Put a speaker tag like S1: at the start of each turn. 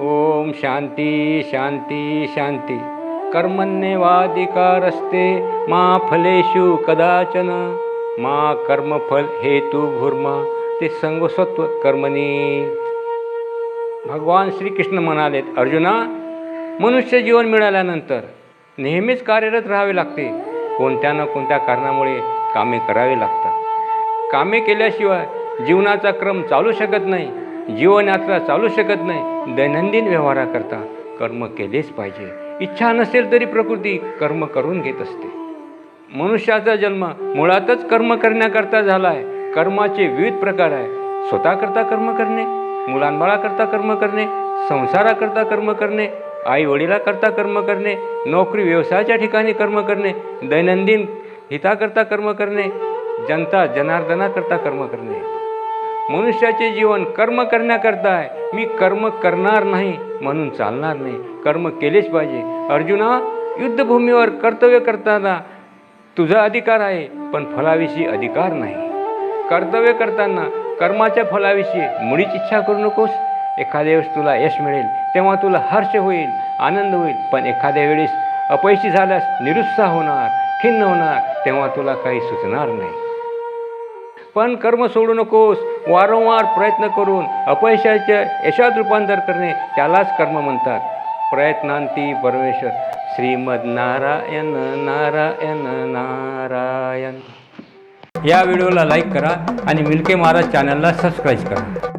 S1: ओम शांती शांती शांती. कर्मण्येवाधिकारस्ते मा फलेषु कदाचन. मा कर्मफल हेतु भूर्म. ते संगसत्व कर्मणी. भगवान श्रीकृष्ण म्हणालेत अर्जुना मनुष्य जीवन मिळाल्यानंतर नेहमीच कार्यरत राहावे लागते. कोणत्या ना कोणत्या कारणामुळे कामे करावी लागतात. कामे केल्याशिवाय जीवनाचा क्रम चालू शकत नाही. जीवनयात्रा चालू शकत नाही. दैनंदिन व्यवहाराकरता कर्म केलेच पाहिजे. इच्छा नसेल तरी प्रकृती कर्म करून घेत असते. मनुष्याचा जन्म मुळातच कर्म करण्याकरता झाला आहे कर्माचे विविध प्रकार आहे स्वतःकरता कर्म करणे मुलांबाळाकरता कर्म करणे संसाराकरता कर्म करणे आई वडिलाकरता कर्म करणे नोकरी व्यवसायाच्या ठिकाणी कर्म करणे दैनंदिन हिताकरता कर्म करणे जनता जनार्दनाकरता कर्म करणे. मनुष्याचे जीवन कर्म करण्याकरता आहे. मी कर्म करणार नाही म्हणून चालणार नाही. कर्म केलेच पाहिजे. अर्जुना युद्धभूमीवर कर्तव्य करताना तुझा अधिकार आहे पण फलाविषयी अधिकार नाही. कर्तव्य करताना कर्माच्या फलाविषयी मुळीच इच्छा करू नकोस. एखाद्या वेळेस तुला यश मिळेल तेव्हा तुला हर्ष होईल आनंद होईल पण एखाद्या वेळेस अपयशी झाल्यास निरुत्साह होणार खिन्न होणार तेव्हा तुला काही सुचणार नाही. पण कर्म सोडू नकोस. वारंवार प्रयत्न करून अपयशाच्या यशात रूपांतर करणे त्यालाच कर्म म्हणतात. प्रयत्नांती परमेश्वर. श्रीमद नारायण नारायण नारायण. या व्हिडिओला लाईक करा आणि मिल्के महाराज चॅनलला सबस्क्राईब करा.